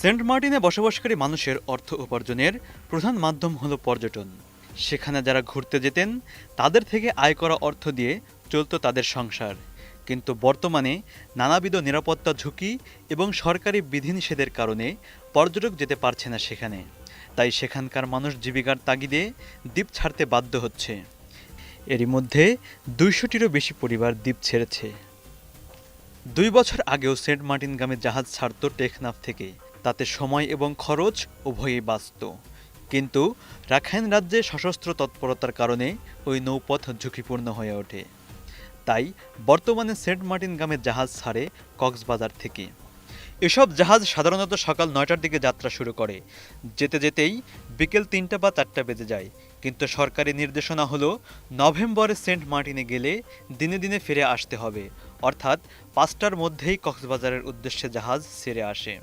Saint মার্টিনে বসবাসকারী মানুষের অর্থ উপার্জনের প্রধান মাধ্যম হল পর্যটন। সেখানে যারা ঘুরতে যেতেন, তাদের থেকে আয় করা অর্থ দিয়ে চলতো তাদের সংসার। কিন্তু বর্তমানে নানাবিধ নিরাপত্তা ঝুঁকি এবং সরকারি বিধিনিষেধের কারণে পর্যটক যেতে পারছে না সেখানে। তাই সেখানকার মানুষ জীবিকার তাগিদে দ্বীপ ছাড়তে বাধ্য হচ্ছে। এরই মধ্যে দুইশোটিরও বেশি পরিবার দ্বীপ ছেড়েছে। দুই বছর আগেও সেন্ট মার্টিন গ্রামে জাহাজ ছাড়ত টেকনাফ থেকে। তাতে সময় এবং খরচ উভয়ই বাঁচত কিন্তু রাখাইন রাজ্যে সশস্ত্র তৎপরতার কারণে ওই নৌপথ ঝুঁকিপূর্ণ হয়ে ওঠে। তাই বর্তমানে সেন্ট মার্টিন গ্রামে জাহাজ ছাড়ে কক্সবাজার থেকে। এসব জাহাজ সাধারণত সকাল নয়টার দিকে যাত্রা শুরু করে। যেতে যেতেই বিকেল তিনটা বা চারটা বেজে যায়। কিন্তু সরকারি নির্দেশনা হলো, নভেম্বরে সেন্ট মার্টিনে গেলে দিনে দিনে ফিরে আসতে হবে। অর্থাৎ পাঁচটার মধ্যেই কক্সবাজারের উদ্দেশ্যে জাহাজ ছেড়ে আসে।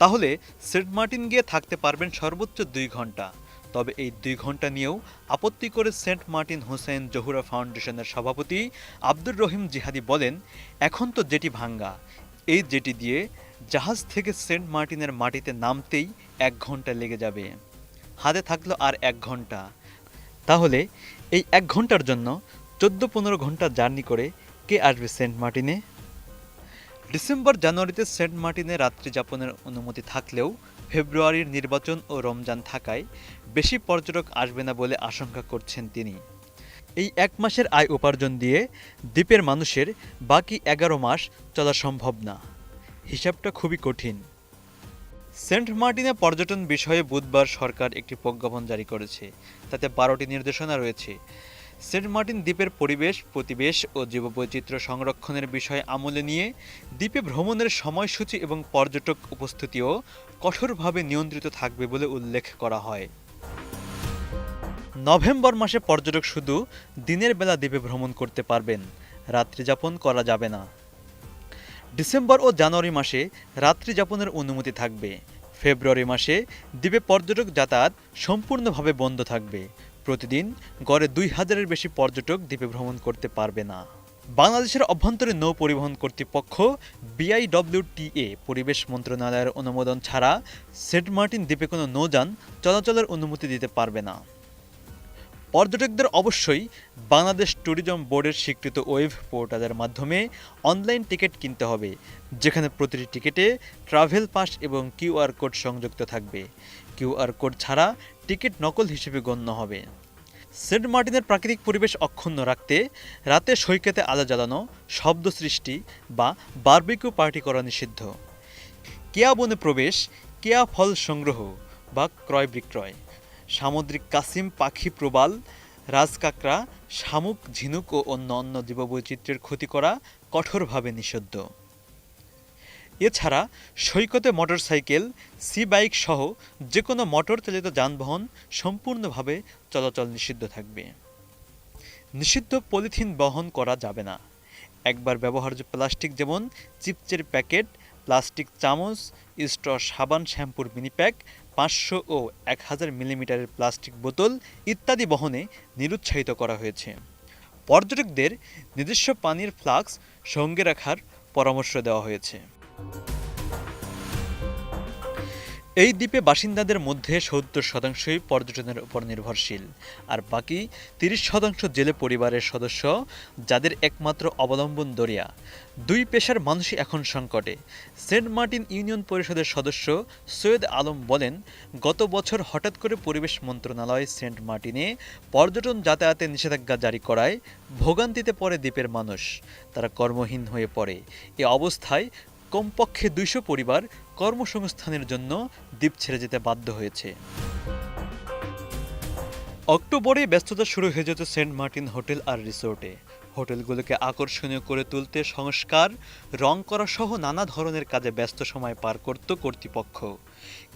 তাহলে সেন্ট মার্টিন গিয়ে থাকতে পারবেন সর্বোচ্চ দুই ঘণ্টা। তবে এই দুই ঘণ্টা নিয়েও আপত্তি করে সেন্ট মার্টিন হোসেন জহুরা ফাউন্ডেশনের সভাপতি আব্দুর রহিম জিহাদি বলেন, এখন তো জেটি ভাঙ্গা। এই জেটি দিয়ে জাহাজ থেকে সেন্ট মার্টিনের মাটিতে নামতেই এক ঘণ্টা লেগে যাবে। হাতে থাকল আর এক ঘণ্টা। তাহলে এই এক ঘণ্টার জন্য চোদ্দ পনেরো ঘণ্টা জার্নি করে কে আসবে সেন্ট মার্টিনে? ডিসেম্বর জানুয়ারিতে সেন্ট মার্টিনে রাত্রি যাপনের অনুমতি থাকলেও ফেব্রুয়ারির নির্বাচন ও রমজান থাকায় বেশি পর্যটক আসবে না বলে আশঙ্কা করছেন তিনি। এই এক মাসের আয় উপার্জন দিয়ে দ্বীপের মানুষের বাকি এগারো মাস চলা সম্ভব না। হিসাবটা খুবই কঠিন। সেন্ট মার্টিনে পর্যটন বিষয়ে বুধবার সরকার একটি প্রজ্ঞাপন জারি করেছে। তাতে বারোটি নির্দেশনা রয়েছে। সেন্ট মার্টিন দ্বীপের পরিবেশ, প্রতিবেশ ও জীববৈচিত্র্য সংরক্ষণের বিষয় আমলে নিয়ে দ্বীপে ভ্রমণের সময়সূচি এবং পর্যটক উপস্থিতিও কঠোরভাবে নিয়ন্ত্রিত থাকবে বলে উল্লেখ করা হয়। নভেম্বর মাসে পর্যটক শুধু দিনের বেলা দ্বীপে ভ্রমণ করতে পারবেন, রাত্রি যাপন করা যাবে না। ডিসেম্বর ও জানুয়ারি মাসে রাত্রি যাপনের অনুমতি থাকবে। ফেব্রুয়ারি মাসে দ্বীপে পর্যটক যাতায়াত সম্পূর্ণভাবে বন্ধ থাকবে। প্রতিদিন গড়ে দুই হাজারের বেশি পর্যটক দ্বীপে ভ্রমণ করতে পারবে না। বাংলাদেশের অভ্যন্তরীণ নৌ পরিবহন কর্তৃপক্ষ বিআইডব্লিউটিএ, পরিবেশ মন্ত্রণালয়ের অনুমোদন ছাড়া সেন্ট মার্টিন দ্বীপে কোনো নৌযান চলাচলের অনুমতি দিতে পারবে না। পর্যটকদের অবশ্যই বাংলাদেশ ট্যুরিজম বোর্ডের স্বীকৃত ওয়েব পোর্টালের মাধ্যমে অনলাইন টিকিট কিনতে হবে, যেখানে প্রতিটি টিকিটে ট্রাভেল পাস এবং কিউআর কোড সংযুক্ত থাকবে। কিউআর কোড ছাড়া টিকিট নকল হিসেবে গণ্য হবে। সেন্ট মার্টিনের প্রাকৃতিক পরিবেশ অক্ষুণ্ণ রাখতে, রাতে সৈকতে আলো জ্বালানো, শব্দ সৃষ্টি বা বারবিকিউ পার্টি করা নিষিদ্ধ। কেয়া বনে প্রবেশ, কেয়া ফল সংগ্রহ বা ক্রয় বিক্রয়। সামুদ্রিক কাসিম পাখি প্রবাল, রাজকাকড়া, শামুক, ঝিনুক ও অন্য অন্য জীববৈচিত্র্যের ক্ষতি করা কঠোরভাবে নিষিদ্ধ। এছাড়া সৈকতে মোটরসাইকেল, সি বাইক সহ যে কোনো মোটর চালিত যানবাহন সম্পূর্ণভাবে চলাচল নিষিদ্ধ থাকবে। নিষিদ্ধ পলিথিন বহন করা যাবে না। একবার ব্যবহার্য প্লাস্টিক যেমন চিপসের প্যাকেট, প্লাস্টিক চামচ, স্ট্র সাবান শ্যাম্পুর মিনি প্যাক পাঁচশো ও এক হাজার মিলিমিটারের প্লাস্টিক বোতল ইত্যাদি বহনে নিরুৎসাহিত করা হয়েছে। পর্যটকদের নিজস্ব পানির ফ্লাক্স সঙ্গে রাখার পরামর্শ দেওয়া হয়েছে। এই দ্বীপে বাসিন্দাদের মধ্যে সত্তর শতাংশই পর্যটনের উপর নির্ভরশীল। আর বাকি তিরিশ শতাংশ জেলে পরিবারের সদস্য, যাদের একমাত্র অবলম্বন দরিয়া। দুই পেশার মানুষই এখন সংকটে। সেন্ট মার্টিন ইউনিয়ন পরিষদের সদস্য সৈয়দ আলম বলেন, গত বছর হঠাৎ করে পরিবেশ মন্ত্রণালয় সেন্ট মার্টিনে পর্যটন যাতায়াতে নিষেধাজ্ঞা জারি করায় ভোগান্তিতে পড়ে দ্বীপের মানুষ। তারা কর্মহীন হয়ে পড়ে। এ অবস্থায় কমপক্ষে দুইশো পরিবার কর্মসংস্থানের জন্য দ্বীপ ছেড়ে যেতে বাধ্য হয়েছে। অক্টোবরে ব্যস্ততা শুরু হয়ে যেত সেন্ট মার্টিন হোটেল আর রিসোর্টে। হোটেলগুলোকে আকর্ষণীয় করে তুলতে সংস্কার, রং করা সহ নানা ধরনের কাজে ব্যস্ত সময় পার করত কর্তৃপক্ষ।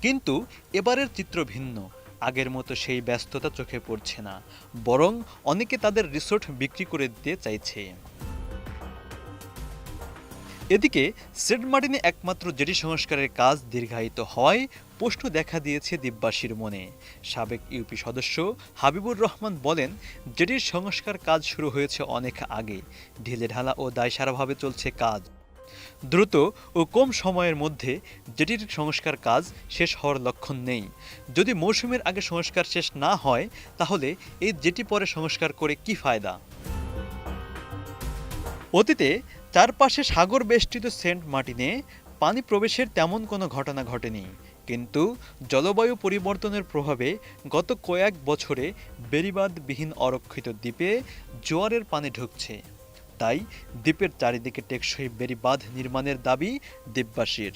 কিন্তু এবারের চিত্র ভিন্ন। আগের মতো সেই ব্যস্ততা চোখে পড়ছে না। বরং অনেকে তাদের রিসোর্ট বিক্রি করে দিতে চাইছে। এদিকে, সেন্ট মার্টিনে একমাত্র জেটি সংস্কারের কাজ দীর্ঘায়িত হওয়ায় প্রশ্ন দেখা দিয়েছে দ্বীপবাসীর মনে। সাবেক ইউপি সদস্য হাবিবুর রহমান বলেন, জেটির সংস্কার কাজ শুরু হয়েছে অনেক আগে। ঢিলে ঢালা ও দায়সারাভাবে চলছে কাজ। দ্রুত ও কম সময়ের মধ্যে জেটির সংস্কার কাজ শেষ হওয়ার লক্ষণ নেই। যদি মৌসুমের আগে সংস্কার শেষ না হয়, তাহলে এই জেটি পরে সংস্কার করে কি ফায়দা? অতীতে চারপাশে সাগর বেষ্টিত সেন্ট মার্টিনে পানি প্রবেশের তেমন কোনো ঘটনা ঘটেনি। কিন্তু জলবায়ু পরিবর্তনের প্রভাবে গত কয়েক বছরে বেড়িবাঁধবিহীন অরক্ষিত দ্বীপে জোয়ারের পানি ঢুকছে। তাই দ্বীপের চারিদিকে টেকসই বেড়িবাঁধ নির্মাণের দাবি দ্বীপবাসীর।